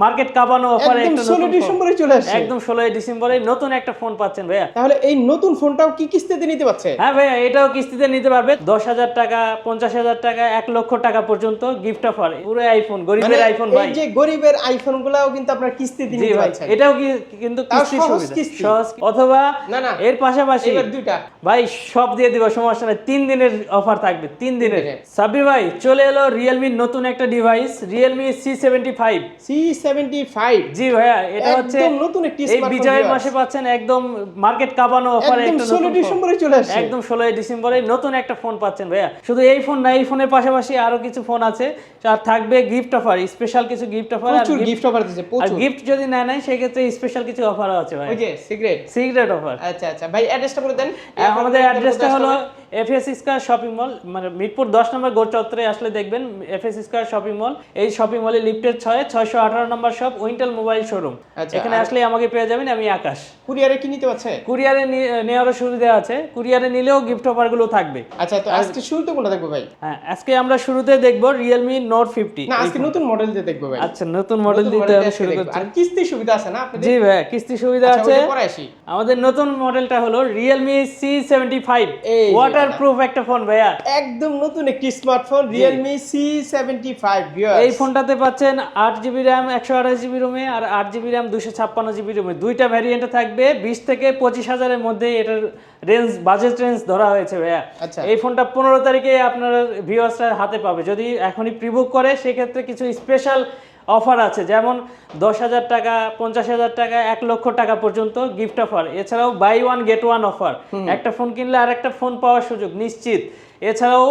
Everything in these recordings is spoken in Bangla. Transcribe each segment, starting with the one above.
মার্কেট কাবানো অফারে একদম 16 ডিসেম্বরে চলে আসছে। একদম 16 ডিসেম্বরে নতুন একটা ফোন পাচ্ছেন ভাইয়া। তাহলে এই নতুন ফোনটাও কি কিস্তিতে নিতে পারছে? হ্যাঁ ভাইয়া এটাও কিস্তিতে নিতে পারবে। 10000 টাকা 50000 টাকা 1 লক্ষ টাকা পর্যন্ত গিফট অফার পুরো আইফোন গরিবের মানে আইফোন ভাই এই যে গরিবের আইফোন গুলাও কিন্তু আপনারা কিস্তিতে নিতে পারছেন এটাও কি কিন্তু কিস্তি সুবিধা। সহজ অথবা না না এর পাশাপাশি এবার দুইটা। ভাই সব দিয়ে দিব সমস্যা নাই। 3 দিনের অফার থাকবে 3 দিনের। সাব্বির ভাই চলে এলো Realme নতুন একটা ডিভাইস Realme C75 C জি ভাইয়া এটা হচ্ছে নতুন একটি এই বিজয়ের মাসে পাচ্ছেন একদম মার্কেট কাঁপানো অফারে একদম 16 ডিসেম্বরে চলে আসছে। একদম 16 ডিসেম্বরে নতুন একটা ফোন পাচ্ছেন ভাইয়া। শুধু এই ফোন না এই ফোনের পাশাপাশি আরও কিছু ফোন আছে। আর থাকবে গিফট অফার স্পেশাল কিছু গিফট অফার প্রচুর গিফট অফার দিয়েছে প্রচুর আর গিফট যদি না নেয় সেক্ষেত্রে স্পেশাল কিছু অফারও আছে ভাই ওই সিগ্রেট সিগারেট অফার আচ্ছা আচ্ছা। ভাই অ্যাড্রেসটা বলে দেন। আমাদের অ্যাড্রেসটা হলো এফএস স্কয়ার শপিং মল মানে মিরপুর দশ নম্বর গোল চত্বরে আসলে দেখবেন এফএস স্কয়ার শপিং মল এই শপিং মলে লিফটের ছয় ছয়শো আঠারো number shop Wintel mobile showroom এখানে আসলে আমাকে পেয়ে যাবেন আমি আকাশ। কুরিয়ারে কি নিতে পারছে? কুরিয়ারে নেওয়ারও সুবিধা আছে। কুরিয়ারে নিলেও গিফট অফারগুলো থাকবে। আচ্ছা তো আজকে শুরুতে কোনটা দেখব ভাই? হ্যাঁ আজকে আমরা শুরুতে দেখব রিয়েলমি নোট ফিফটি না আজকে নতুন মডেল দিয়ে দেখব ভাই। আচ্ছা নতুন মডেল দিতে হবে শুরু করছি আর কিস্তি সুবিধা আছে না আপনাদের? জি ভাই কিস্তি সুবিধা আচ্ছা, আছে। আমাদের নতুন মডেলটা হলো রিয়েলমি সি সেভেন্টি ফাইভ এই যে ওয়াটারপ্রুফ একটা ফোন ভাইয়া। একদম নতুন একটি smartphone Realme C seventy five এই ফোনটাতে পাচ্ছেন রোমে আর রোমে দুইটা ভ্যারিয়েন্টে থাকবে বিশ থেকে পঁচিশ হাজারের মধ্যে এটার রেঞ্জ বাজেট রেঞ্জ ধরা হয়েছে ভাইয়া। আচ্ছা। এই ফোনটা পনেরো তারিখে আপনার ভিউয়ার্সরা হাতে পাবে। যদি এখনই প্রিবুক করে সেক্ষেত্রে কিছু স্পেশাল অফার আছে যেমন দশ হাজার টাকা পঞ্চাশ হাজার টাকা এক লক্ষ টাকা পর্যন্ত গিফট অফার এছাড়াও buy one get one offer একটা ফোন কিনলে আর একটা ফোন পাওয়ার সুযোগ নিশ্চিত। এছাড়াও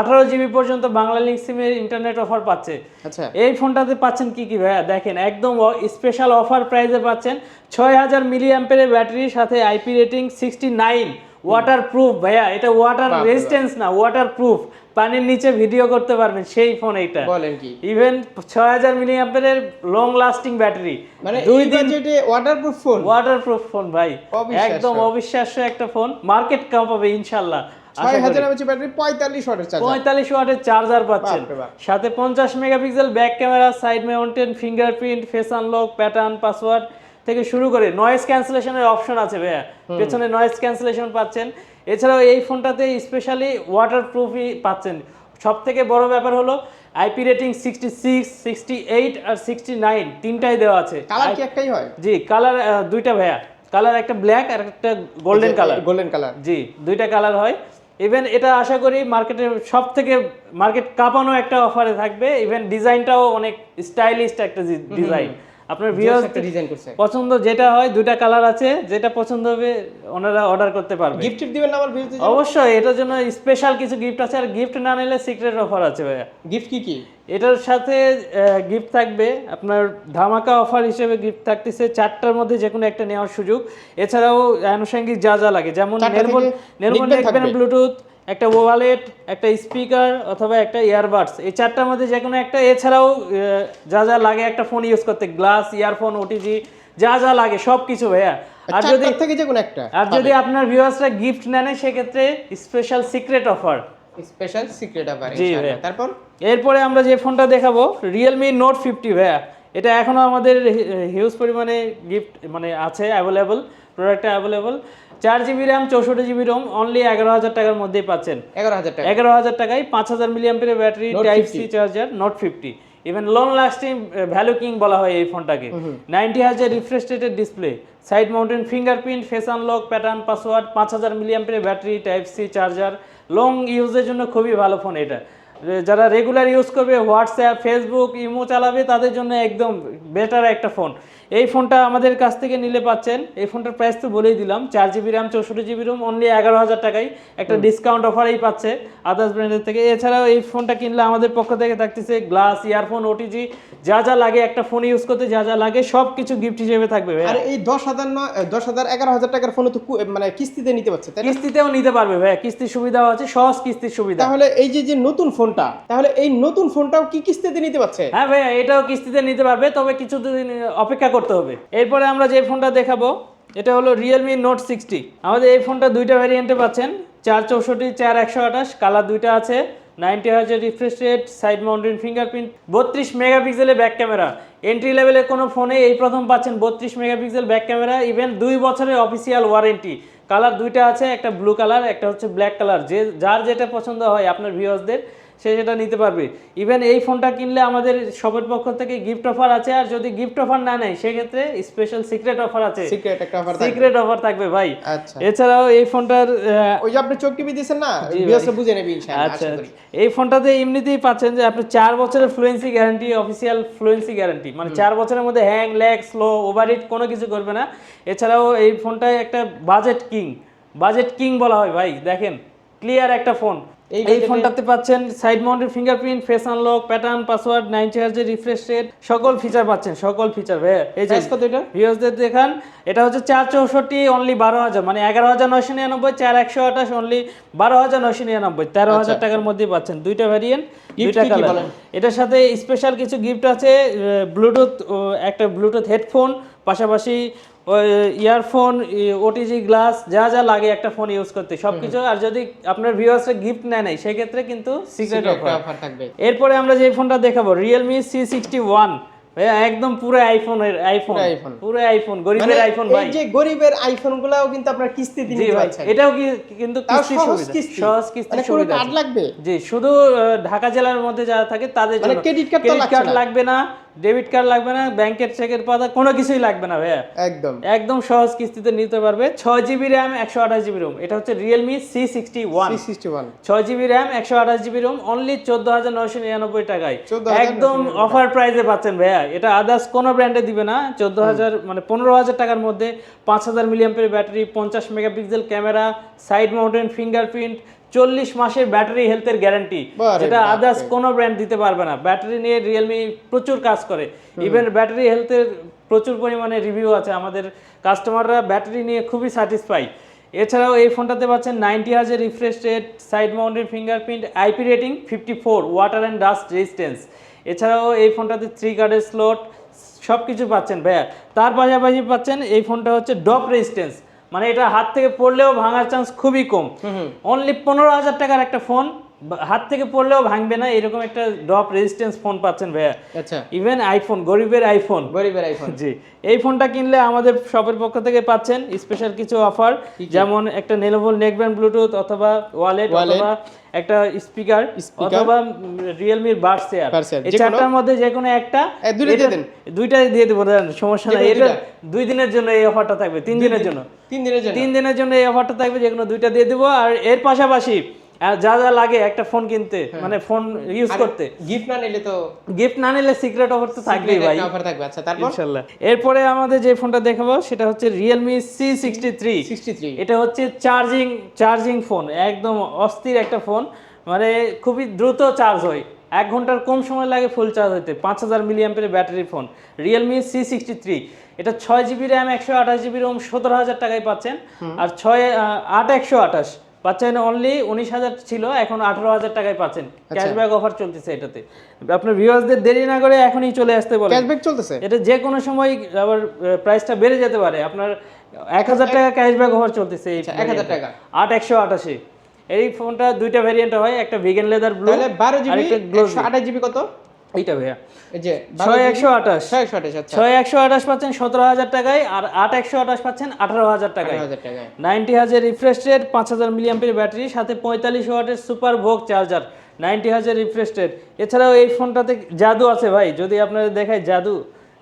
আঠারো জিবি পর্যন্ত বাংলা লিঙ্ক সিমের ইন্টারনেট অফার পাচ্ছে। আচ্ছা। এই ফোনটাতে পাচ্ছেন কি কি ভাইয়া? দেখেন একদম স্পেশাল অফার প্রাইসে পাচ্ছেন ছয় হাজার মিলি অ্যাম্পের ব্যাটারির সাথে IP rating sixty nine waterproof ভাইয়া এটা ওয়াটার রেজিস্ট্যান্স না ওয়াটার প্রুফ পানির নিচে ভিডিও করতে পারবেন সেই ফোন এইটা। বলেন কি? ইভেন ছয় হাজার milliampere long lasting battery মানে দুই দিন বাজেটে ওয়াটারপ্রুফ ফোন ওয়াটারপ্রুফ ফোন ভাই। একদম অবিশ্বাস্য একটা ফোন মার্কেট কাঁপাবে ইনশাল্লাহ। আশা ছয় করি। ব্যাটারি পঁয়তাল্লিশ ওয়াটের চার্জার পঁয়তাল্লিশ ওয়াটের চার্জার পাচ্ছেন। সাথে পঞ্চাশ megapixel back camera side mounted fingerprint face unlock pattern password থেকে শুরু করে নয়েজ ক্যান্সেলেশনের অপশন আছে ভাইয়া। পেছনে নয়েজ ক্যান্সেলেশন পাচ্ছেন। এছাড়াও এই ফোনটাতে স্পেশালি ওয়াটার প্রুফই পাচ্ছেন। সব থেকে বড় ব্যাপার হলো IP rating sixty six sixty eight আর সিক্সটি নাইন তিনটাই দেওয়া আছে। কালার কি একটাই হয়? জি কালার দুইটা ভাইয়া। কালার একটা ব্ল্যাক আর একটা গোল্ডেন কালার গোল্ডেন কালার জি দুইটা কালার হয়। ইভেন এটা আশা করি মার্কেটে সব থেকে মার্কেট কাঁপানো একটা অফারে থাকবে। ইভেন ডিজাইনটাও অনেক স্টাইলিশ একটা ডিজাইন আপনার ভিউয়ার্স একটা ডিজাইন করছে। পছন্দ যেটা হয় দুইটা কালার আছে যেটা পছন্দ হবে ওনারা অর্ডার করতে পারবে। গিফট দিবেন না আমার ভিউয়ার্স অবশ্যই এটার জন্য স্পেশাল কিছু গিফট আছে আর গিফট না নিলে সিক্রেট অফার আছে ভাইয়া। গিফট কি কি? এটার সাথে গিফট থাকবে। আপনার ধামাকা অফার হিসেবে গিফট থাকতেছে চারটার মধ্যে যে কোনো একটা নেওয়ার সুযোগ। এছাড়াও আনুষঙ্গিক যা যা লাগে যেমন লিখবেন লিখবেন থাকবে। ব্লুটুথ একটা ওয়ালেট একটা স্পিকার অথবা একটা ইয়ারবাডস এই চারটার মধ্যে যে কোনো একটা। এছাড়াও যা যা লাগে একটা ফোন ইউজ করতে। গ্লাস ইয়ারফোন ওটিজি যা যা লাগে সব কিছু ভাইয়া। আর যদি থেকে যে কোনো একটা আর যদি আপনার ভিউয়ার্সরা গিফট নেন সেক্ষেত্রে special secret offer special secret তারপর? এরপরে আমরা যে ফোনটা দেখাবো রিয়েলমি নোট ফিফটি ভাইয়া। এটা এখনও আমাদের হিউজ পরিমাণে গিফট মানে আছে অ্যাভেলেবল প্রোডাক্টটা অ্যাভেলেবল চার জিবি র্যাম চৌষট্টি জিবি রোম অনলি এগারো হাজার টাকার মধ্যেই পাচ্ছেন। এগারো হাজার টাকা। এগারো হাজার টাকায় পাঁচ হাজার milliampere battery type C charger note fifty even long lasting value king বলা হয় এই ফোনটাকে। নাইনটি হাজার রিফ্রেশ রেটের display side mounted fingerprint face unlock pattern password পাঁচ হাজার milliampere battery type C charger long ইউজের জন্য খুবই ভালো ফোন এটা। যারা রেগুলার ইউজ করবে হোয়াটসঅ্যাপ ফেসবুক ইমো চালাবে, তাদের জন্য একদম বেটার একটা ফোন এই ফোনটা আমাদের কাছ থেকে নিলে পাচ্ছেন। এই ফোনটার প্রাইস তো বলেই দিলাম। চার জিবি র্যাম চৌষট্টি জিবি রুম অনলি এগারো হাজার টাকায় একটা ডিসকাউন্ট অফারেই পাচ্ছে আদার্স ব্র্যান্ডের থেকে। এছাড়াও এই ফোনটা কিনলে আমাদের পক্ষ থেকে থাকতেছে গ্লাস ইয়ারফোন ওটিজি যা যা লাগে একটা ফোন ইউজ করতে যা যা লাগে সব কিছু গিফট হিসেবে থাকবে। আর এই দশ হাজার নয় দশ হাজার এগারো হাজার টাকার ফোন তো মানে কিস্তিতে নিতে পারছে তাই কিস্তিতেও নিতে পারবে ভাইয়া। কিস্তির সুবিধাও আছে সহজ কিস্তির সুবিধা। তাহলে এই যে যে নতুন ফোনটা তাহলে এই নতুন ফোনটাও কি কিস্তিতে নিতে পারছে? হ্যাঁ ভাইয়া এটাও কিস্তিতে নিতে পারবে তবে কিছুদিন অপেক্ষা করতে হবে। এরপরে আমরা যে ফোনটা দেখাবো, এটা হলো রিয়েলমি নোট সিক্সটি আমাদের এই ফোনটা দুইটা ভ্যারিয়েন্টে পাচ্ছেন। চার চৌষট্টি, চার একশো আঠাশ, কালার দুইটা আছে। নাইনটি হাজার refresh rate side mounted fingerprint বত্রিশ মেগাপিক্সেলের ব্যাক ক্যামেরা এন্ট্রি লেভেলের কোনো ফোনে এই প্রথম পাচ্ছেন বত্রিশ মেগাপিক্সেল ব্যাক ক্যামেরা ইভেন দুই বছরের অফিসিয়াল ওয়ারেন্টি কালার দুইটা আছে, একটা ব্লু কালার একটা হচ্ছে ব্ল্যাক কালার যে, যার যেটা পছন্দ হয়, আপনার ভিউয়ার্সদের সে সেটা নিতে পারবে। ইভেন এই ফোনটা কিনলে আমাদের শপের পক্ষ থেকে গিফট অফার আছে আর যদি গিফট অফার না নেয় সেক্ষেত্রে স্পেশাল সিক্রেট অফার আছে। সিক্রেট একটা অফার থাকবে। সিক্রেট অফার থাকবে ভাই। আচ্ছা। এছাড়াও এই ফোনটার ওই যে আপনি চোখ টিভি দিয়েছেন না। ভিউয়ার্সরা বুঝে নেবে ইনশাআল্লাহ আচ্ছা এই ফোনটাতে এমনিতেই পাচ্ছেন যে আপনি চার বছরের fluency guarantee official fluency guarantee মানে চার বছরের মধ্যে হ্যাং ল্যাগ স্লো ওভারহিট কোনো কিছু করবে না। এছাড়াও এই ফোনটায় একটা বাজেট কিং বাজেট কিং বলা হয় ভাই দেখেন। ক্লিয়ার একটা ফোন এই ফোনটাতে পাচ্ছেন side mounted fingerprint face unlock pattern password ninety হাজার রিফ্রেশ রেট সকল ফিচার পাচ্ছেন সকল ফিচার ভাই এই যে কত এটা ভিউয়ার্সদের দেখান এটা হচ্ছে চার চৌষট্টি অনলি বারো হাজার মানে এগারো হাজার নয়শো নিরানব্বই চার একশো আঠাশ অনলি বারো হাজার নয়শো নিরানব্বই তেরো হাজার আচ্ছা। টাকার মধ্যে পাচ্ছেন দুইটা ভ্যারিয়েন্ট Gift দুইটা কালার বলেন? এটার সাথে স্পেশাল কিছু গিফট আছে ব্লুটুথ একটা ব্লুটুথ হেডফোন পাশাপাশি ইয়ারফোন ওটিজি গ্লাস যা যা লাগে একটা ফোন ইউজ করতে। সবকিছু আর যদি আপনার ভিউয়ার্সরা গিফট নেয় নাই সেক্ষেত্রে কিন্তু সিক্রেট অফার থাকবে। এরপরে আমরা যে ফোনটা দেখাবো রিয়েলমি সি সিক্সটি ওয়ান একদম পুরো আইফোনের আইফোন পুরো iPhone। পুরো আইফোন মানে গরিবের আইফোন ভাই। এই যে গরিবের আইফোন গুলাও কিন্তু আপনার কিস্তিতে নিতে পারছেন এটাও কি কিন্তু তাও কিস্তির সহজ কিস্তি। মানে সুবিধা কার্ড লাগবে? জি শুধু ঢাকা জেলার মধ্যে যারা থাকে তাদের মানে জন্য। credit card তো। লাগবে না। ডেবিট কার্ড লাগবে না ব্যাংকের চেকের পাতা কোনো কিছুই লাগবে না ভাইয়া। একদম। একদম সহজ কিস্তিতে নিতে পারবে। ছয় জিবি র্যাম একশো আঠাশ জিবি রোম এটা হচ্ছে Realme C sixty one sixty one ছয় জিবি র্যাম একশো আঠাশ জিবি রোম অনলি চোদ্দ হাজার নয়শো নিরানব্বই টাকায়। একদম অফার প্রাইসে পাচ্ছেন ভাইয়া। এটা আদার্স কোনো ব্র্যান্ডে দিবে না। চোদ্দ হাজার মানে পনেরো হাজার টাকার মধ্যে পাঁচ হাজার মিলিয়াম্পের ব্যাটারি পঞ্চাশ megapixel camera side mounted fingerprint চল্লিশ মাসের ব্যাটারি হেলথের গ্যারান্টি যেটা আদার্স কোনো ব্র্যান্ড দিতে পারবে না। ব্যাটারি নিয়ে রিয়েলমি প্রচুর কাজ করে। ইভেন ব্যাটারি হেলথের প্রচুর পরিমাণে রিভিউ আছে। আমাদের কাস্টমাররা ব্যাটারি নিয়ে খুবই স্যাটিসফাই এছাড়াও এই ফোনটাতে পাচ্ছেন নাইনটি হাজার refresh rate side mounted fingerprint IP rating fifty four water and dust resistance এছাড়াও এই ফোনটাতে থ্রি কার্ডের স্লট সব কিছু পাচ্ছেন। ভাইয়া তার পাশাপাশি পাচ্ছেন এই ফোনটা হচ্ছে ডপ রেজিস্ট্যান্স মানে এটা হাত থেকে পড়লেও ভাঙার চান্স খুবই কম। অনলি পনেরো হাজার টাকার একটা ফোন হাত থেকে পড়লেও ভাঙবে না এরকম একটা ড্রপ রেজিস্ট্যান্স ফোন পাচ্ছেন ভাইয়া। আচ্ছা। ইভেন আইফোন গরিবের আইফোন গরিবের আইফোন জি এই ফোনটা কিনলে আমাদের শপের পক্ষ থেকে পাচ্ছেন স্পেশাল কিছু অফার যেমন একটা নেলোভোল নেকব্যান্ড ব্লুটুথ অথবা ওয়ালেট অথবা একটা স্পিকার অথবা রিয়েলমির Buds Share, এই যেকোনো- চারটার মধ্যে যে কোনো একটা দুইটা দিয়ে দেন। দুইটাই দিয়ে দেবো সমস্যা নাই। এটা দুই দিনের জন্য এই অফারটা থাকবে তিন দিনের জন্য। তিন দিনের জন্য। তিন দিনের জন্য এই অফারটা থাকবে যে কোনো দুইটা দিয়ে দেবো। আর এর পাশাপাশি যা যা লাগে একটা ফোন কিনতে মানে ফোন ইউজ করতে। গিফট না নিলে তো গিফট না নিলে সিক্রেট অফার তো থাকবেই ভাই। অফার থাকবে আচ্ছা তারপর? ইনশাল্লাহ। এরপরে আমাদের যে ফোনটা দেখাবো সেটা হচ্ছে থ্রি সিক্সটি থ্রি এটা হচ্ছে চার্জিং চার্জিং ফোন একদম অস্থির একটা ফোন মানে খুবই দ্রুত চার্জ হয়। এক ঘণ্টার কম সময় লাগে ফুল চার্জ হতে পাঁচ হাজার milliampere battery phone Realme C sixty three এটা ছয় জিবি র্যাম একশো আঠাশ জিবি রোম সতেরো হাজার টাকায় পাচ্ছেন। আর ছয় আট একশো আঠাশ। পাচ্ছেন অনলি উনিশ হাজার ছিল এখন আঠারো হাজার টাকায় পাচ্ছেন। ক্যাশব্যাক অফার চলতেছে এটাতে। আপনার ভিউয়ার্সদের দেরি না করে এখনই চলে আসতে বলেন। ক্যাশব্যাক চলতেছে? এটা যে কোনো সময় আবার প্রাইসটা বেড়ে যেতে পারে। আপনার এক হাজার টাকা ক্যাশব্যাক অফার চলতেছে এই আচ্ছা, 1000 টাকা। আট একশো আটাশি। এই ফোনটা দুইটা ভ্যারিয়েন্ট হয় একটা ভিগান লেদার ব্লু বারো জিবি আঠাশ জিবি কত? এইটা ভাইয়া। এই যে ছয় একশো আঠাশ। ছয় একশো আঠাশ আচ্ছা। ছয় একশো আঠাশ পাচ্ছেন সতেরো হাজার টাকায় আর আট একশো আঠাশ পাচ্ছেন আঠারো হাজার টাকায়। টাকায়। নাইনটি হাজার রিফ্রেশ রেট পাঁচ হাজার মিলিয়াম্পের ব্যাটারি সাথে পঁয়তাল্লিশ ওয়াটের সুপার ভোগ চার্জার নাইনটি হাজার রিফ্রেশ রেট এছাড়াও এই ফোনটাতে জাদু আছে ভাই যদি আপনাদের দেখায় জাদু।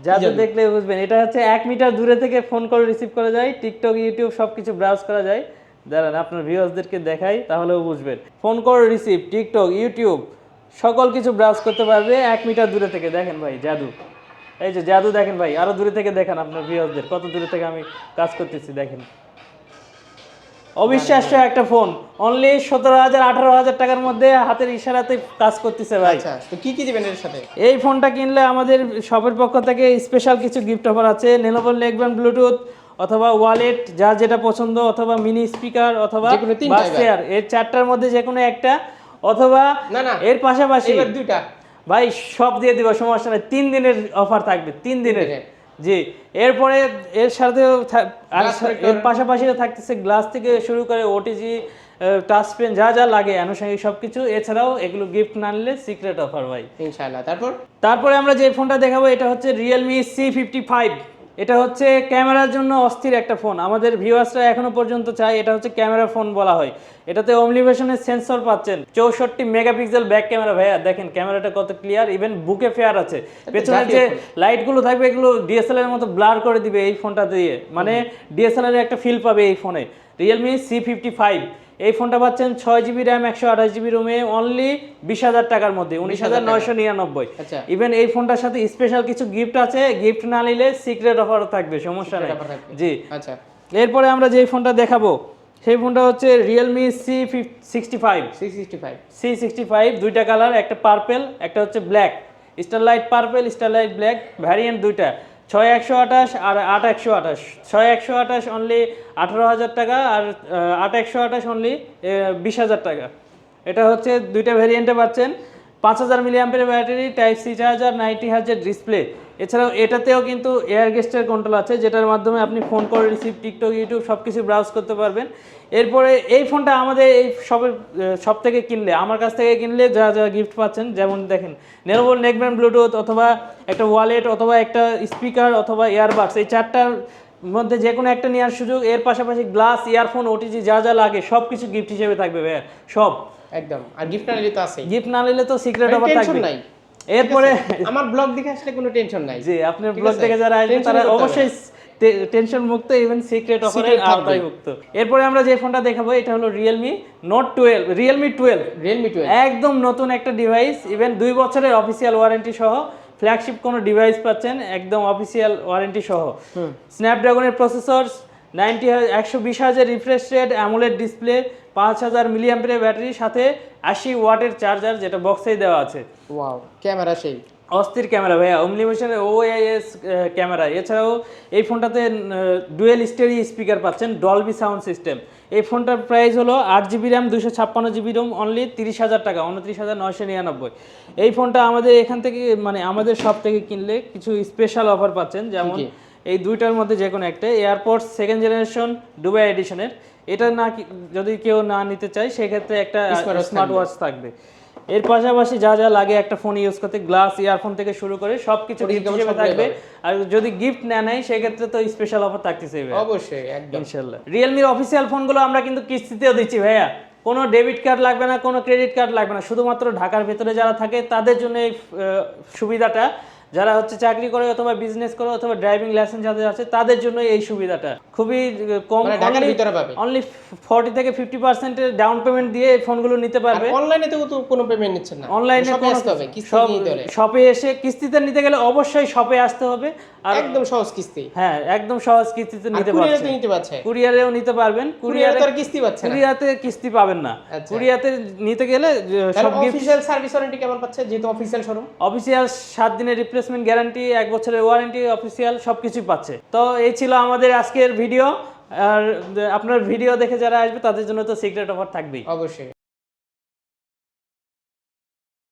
জাদু দেখলে বুঝবেন এটা হচ্ছে এক মিটার দূরে থেকে ফোন কল রিসিভ করা যায় টিকটক ইউটিউব সব কিছু ব্রাউজ করা যায়। দাঁড়ান আপনার ভিউয়ার্সদেরকে দেখাই তাহলেও বুঝবেন। Phone call receive TikTok YouTube সকল কিছু ব্রাউজ করতে পারবে এক মিটার দূরে থেকে। দেখেন ভাই জাদু। এই যে জাদু দেখেন ভাই আরও দূরে থেকে দেখেন আপনার ভিউয়ার্সদের কত দূরে থেকে আমি কাজ করতেছি দেখেন। অবিশ্বাস্য একটা ফোন অনলি সতেরো হাজার আঠারো হাজার টাকার মধ্যে হাতের ইশারাতে কাজ করতেছে ভাই। আচ্ছা তো কি কি দিবেন এর সাথে? এই ফোনটা কিনলে আমাদের শপের পক্ষ থেকে স্পেশাল কিছু গিফট অফার আছে নেনোভল নেকব্যান্ড ব্লুটুথ অথবা ওয়ালেট যার যেটা পছন্দ অথবা মিনি স্পিকার অথবা যেকোনো বাস চেয়ারের চারটার মধ্যে যে কোনো একটা অথবা না, না। এর পাশাপাশি দুইটা ভাই সব দিয়ে দিব সমস্যা নেই তিন দিনের অফার থাকবে তিন দিনের। জি এরপরে এর সাথেও থা- আর Glass সা- protector। এর পাশাপাশিও থাকতেছে গ্লাস থেকে শুরু করে ওটিজি টাচ পেন যা যা লাগে আনুষঙ্গিক সব কিছু এছাড়াও এগুলো গিফট না নিলে সিক্রেট অফার ভাই ইনশাআল্লাহ তারপর তারপরে আমরা যে ফোনটা দেখাবো এটা হচ্ছে রিয়েলমি সি ফিফটি ফাইভ এটা হচ্ছে ক্যামেরার জন্য অস্থির একটা ফোন। আমাদের ভিউয়ার্সরা এখনও পর্যন্ত চায় এটা হচ্ছে ক্যামেরা ফোন বলা হয়। এটাতে অমলিভেশনের সেন্সর পাচ্ছেন। চৌষট্টি মেগাপিক্সেল ব্যাক ক্যামেরা ভাইয়া দেখেন ক্যামেরাটা কত ক্লিয়ার ইভেন বুকে ফেয়ার আছে। পেছনের যে লাইটগুলো থাকবে এগুলো ডিএসএলআর এর মতো ব্লার করে দিবে এই ফোনটা দিয়ে। মানে ডিএসএলআর এর একটা ফিল পাবে এই ফোনে রিয়েলমি সি ফিফটি ফাইভ এই ফোনটা পাচ্ছেন ছয় জিবি র্যাম একশো আঠাশ জিবি রোমে অনলি বিশ হাজার টাকার মধ্যে উনিশ হাজার নয়শো নিরানব্বই। আচ্ছা। ইভেন এই ফোনটার সাথে স্পেশাল কিছু গিফট আছে গিফট না নিলে সিক্রেট অফারও থাকবে সমস্যা নেই। জি। আচ্ছা। এরপরে আমরা যে ফোনটা দেখাবো সেই ফোনটা হচ্ছে Realme C sixty five six sixty five C sixty five দুইটা কালার একটা পার্পেল একটা হচ্ছে black starlight purple starlight black variant দুইটা। ছয় একশো আঠাশ আর আট একশো আঠাশ। ছয় একশো আঠাশ অনলি আঠারো হাজার টাকা আর আট একশো আঠাশ অনলি বিশ হাজার টাকা। এটা হচ্ছে দুইটা ভ্যারিয়েন্টে পাচ্ছেন। পাঁচ হাজার milliampere battery type C charger ninety হাজার ডিসপ্লে এছাড়াও এটাতেও কিন্তু এয়ার গেস্টের কন্ট্রোল আছে, যেটার মাধ্যমে আপনি phone call receive TikTok YouTube সব কিছু ব্রাউজ করতে পারবেন। এরপরে এই ফোনটা আমাদের এই সবের সব থেকে কিনলে, আমার কাছ থেকে কিনলে যা যা গিফট পাচ্ছেন, যেমন দেখেন নেরোবল নেকব্যান্ড ব্লুটুথ অথবা একটা ওয়ালেট অথবা একটা স্পিকার অথবা ইয়ারবাডস এই চারটার মধ্যে যে কোনো একটা নেওয়ার সুযোগ এর পাশাপাশি গ্লাস ইয়ারফোন ওটিজি যা যা লাগে সব কিছু গিফট হিসেবে থাকবে ভাইয়া সব। একদম। আর গিফট না নিলে তো আছেই। গিফট না নিলে তো সিক্রেট অফার থাকবে নাই। এরপরে আমার ব্লগ দেখে আসলে কোনো টেনশন নাই। জি আপনার ব্লগ দেখে যারা আসবে তারা অবশ্যই টেনশন মুক্ত ইভেন সিক্রেট অফারের আওতায় মুক্ত। এরপরে আমরা যে ফোনটা দেখাবো এটা হলো Realme note twelve Realme twelve Realme twelve একদম নতুন একটা ডিভাইস ইভেন দুই বছরের অফিসিয়াল ওয়ারেন্টি সহ। ফ্ল্যাগশিপ কোনো ডিভাইস পাচ্ছেন একদম অফিসিয়াল ওয়ারেন্টি সহ। স্ন্যাপড্রাগনের প্রসেসর নাইনটি একশো বিশ হাজার রিফ্রেশ রেট অ্যামোলেড ডিসপ্লে পাঁচ হাজার মিলিয়াম্পের ব্যাটারির সাথে আশি ওয়াটের চার্জার যেটা বক্সেই দেওয়া আছে। ওয়াও ক্যামেরা সেই। অস্থির ক্যামেরা ভাইয়া অমলিমিশনের ওআইএস ক্যামেরা। এছাড়াও এই ফোনটাতে ডুয়েল স্টেরি স্পিকার পাচ্ছেন ডলবি সাউন্ড সিস্টেম এই ফোনটার প্রাইস হলো আট জিবি র্যাম দুশো ছাপ্পান্ন জিবি রোম অনলি তিরিশ হাজার টাকা উনত্রিশ হাজার নয়শো নিরানব্বই। এই ফোনটা আমাদের এখান থেকে মানে আমাদের সব থেকে কিনলে কিছু স্পেশাল অফার পাচ্ছেন যেমন এই দুইটার মধ্যে যে কোনো একটা এয়ারপোর্ট সেকেন্ড জেনারেশন দুবাই এডিশনের এটা না যদি কেউ না নিতে চায় সেক্ষেত্রে একটা স্মার্ট ওয়াচ থাকবে। এর পাশাপাশি যা যা লাগে একটা ফোন ইউজ করতে গ্লাস ইয়ারফোন থেকে শুরু করে সবকিছু সবগুলোই থাকবে। আর যদি গিফট না নেয় সেক্ষেত্রে তো স্পেশাল অফার থাকতেছে চাইবে অবশ্যই একদম। ইনশাল্লাহ। রিয়েলমির অফিসিয়াল ফোনগুলো আমরা কিন্তু কিস্তিতেও দিচ্ছি ভাইয়া। কোনো ডেবিট কার্ড লাগবে না কোনো ক্রেডিট কার্ড লাগবে না। শুধুমাত্র ঢাকার ভেতরে যারা থাকে তাদের জন্য এই সুবিধাটা যারা হচ্ছে চাকরি করে অথবা বিজনেস করে অথবা ড্রাইভিং লাইসেন্স যাদের আছে তাদের জন্য এই সুবিধাটা। খুবই কম মানে ঢাকার ভিতরে পাবে। অনলি ফর্টি থেকে ফিফটি পার্সেন্টের ডাউন পেমেন্ট দিয়ে এই ফোনগুলো নিতে পারবে। অনলাইনে তো তো কোনো পেমেন্ট নিচ্ছেন না। অনলাইনে আসতে হবে শপে এসে কিস্তিতে নিতে গেলে অবশ্যই শপে আসতে হবে। আর একদম সহজ কিস্তি। হ্যাঁ একদম সহজ কিস্তিতে নিতে তো নিতে পারছে। কুরিয়ারেও নিতে পারবেন। কুরিয়ারে তো কিস্তি পাচ্ছে না। কুরিয়াতে কিস্তি পাবেন না। আচ্ছা। কুরিয়াতে নিতে গেলে সব গিফট অফিসিয়াল সার্ভিস ওয়ারেন্টি কেমন পাচ্ছে? যেহেতু অফিসিয়াল শোরুম অফিসিয়াল সাত দিনের রিপ্লেসমেন্ট গ্যারান্টি এক বছরের ওয়ারেন্টি অফিসিয়াল সব কিছুই পাচ্ছে। তো এই ছিল আমাদের আজকের ভিডিও আর আপনার ভিডিও দেখে যারা আসবে, তাদের জন্য তো সিক্রেট অফার থাকবেই। অবশ্যই।